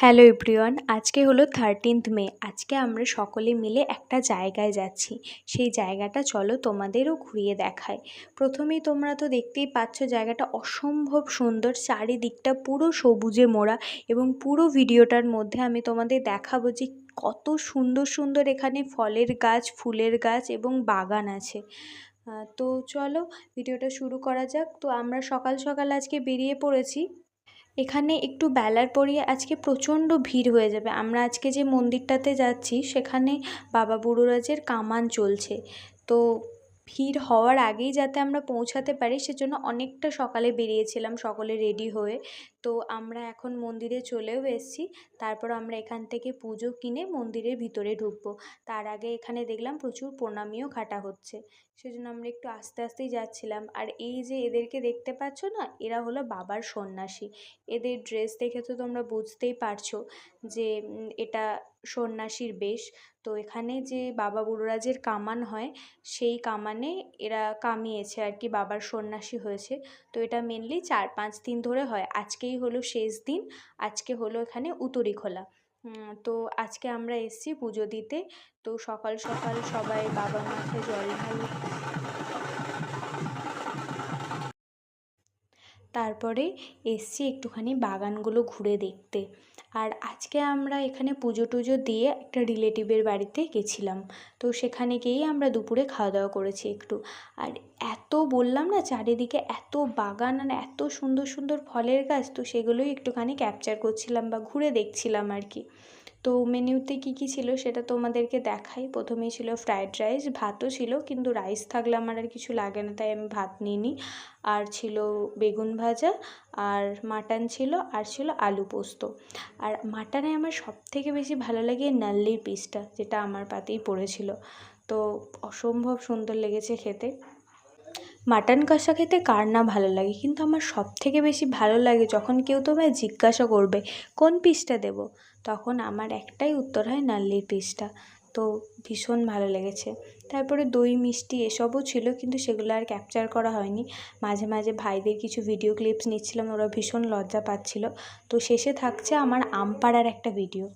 Hello everyone, আজকে হলো thirteenth মে। আজকে আমরা সকলে মিলে একটা জায়গায় যাচ্ছি। সেই জায়গাটা চলো তোমাদেরও ঘুরিয়ে দেখায় প্রথমেই তোমরা তো দেখতেই পাচ্ছ জায়গাটা অসম্ভব সুন্দর, চারিদিকটা পুরো সবুজে মোড়া এবং পুরো ভিডিওটার মধ্যে আমি তোমাদের দেখাবো যে কত সুন্দর সুন্দর এখানে ফলের গাছ, ফুলের গাছ এবং বাগান আছে। তো চলো ভিডিওটা শুরু করা যাক। তো আমরা সকাল সকাল আজকে বেরিয়ে পড়েছি। এখানে একটু বেলার পরিয়ে আজকে প্রচণ্ড ভিড় হয়ে যাবে। আমরা আজকে যে মন্দিরটাতে যাচ্ছি, সেখানে বাবা বুড়োরাজের কামান চলছে। তো ভিড় হওয়ার আগেই যাতে আমরা পৌঁছাতে পারি সেজন্য অনেকটা সকালে বেরিয়েছিলাম, সকলে রেডি হয়ে। তো আমরা এখন মন্দিরে চলেও এসেছি। তারপর আমরা এখান থেকে পুজো কিনে মন্দিরের ভিতরে ঢুকবো। তার আগে এখানে দেখলাম প্রচুর প্রণামীও কাটা হচ্ছে। সেজন্য আমরা একটু আস্তে আস্তেই যাচ্ছিলাম। আর এই যে এদেরকে দেখতে পাচ্ছ না, এরা হলো বাবার সন্ন্যাসী। এদের ড্রেস দেখে তো তোমরা বুঝতেই পারছ যে এটা সন্ন্যাসীর বেশ। তো এখানে যে বাবা বুড়োরাজের কামান হয়, সেই কামানে এরা কামিয়েছে আর কি, বাবার সন্ন্যাসী হয়েছে। তো এটা মেনলি চার পাঁচ দিন ধরে হয়। আজকেই হলো শেষ দিন, আজকে হলো এখানে উতুরি খোলা। তো আজকে আমরা এসেছি পুজো দিতে। তো সকাল সকাল সবাই বাবার মাথায় জল ঢাল তারপরে এসছি একটুখানি বাগানগুলো ঘুরে দেখতে। আর আজকে আমরা এখানে পুজো টুজো দিয়ে একটা রিলেটিভের বাড়িতে গেছিলাম। তো সেখানে গিয়েই আমরা দুপুরে খাওয়া দাওয়া করেছি একটু। আর এত বললাম না চারিদিকে এত বাগান আর এত সুন্দর সুন্দর ফলের গাছ, তো সেগুলোই একটুখানি ক্যাপচার করছিলাম বা ঘুরে দেখছিলাম আর কি। তো মেনুতে কী কী ছিল সেটা তোমাদেরকে দেখাই। প্রথমেই ছিল ফ্রায়েড রাইস ভাতও ছিল কিন্তু রাইস থাকলে আমার আর কিছু লাগে না, তাই আমি ভাত নিইনি। আর ছিল বেগুন ভাজা, আর মাটন ছিল, আর ছিল আলু পোস্ত। আর মাটনে আমার সবথেকে বেশি ভালো লাগে নাল্লির পিসটা, যেটা আমার পাতেই পড়েছিল। তো অসম্ভব সুন্দর লেগেছে খেতে। মাটন কষা খেতে কার না ভালো লাগে? কিন্তু আমার সব থেকে বেশি ভালো লাগে যখন কেউ তোমায় জিজ্ঞাসা করবে, কোন পিসটা দেবো? তখন আমার একটাই উত্তর হয় নাল্লির পিসটা। তো ভীষণ ভালো লেগেছে। তারপরে দই, মিষ্টি এসবও ছিল, কিন্তু সেগুলো আর ক্যাপচার করা হয়নি। মাঝে মাঝে ভাইদের কিছু ভিডিও ক্লিপস নিচ্ছিলাম, ওরা ভীষণ লজ্জা পাচ্ছিল। তো শেষে থাকছে আমার আম পাড়ার একটা ভিডিও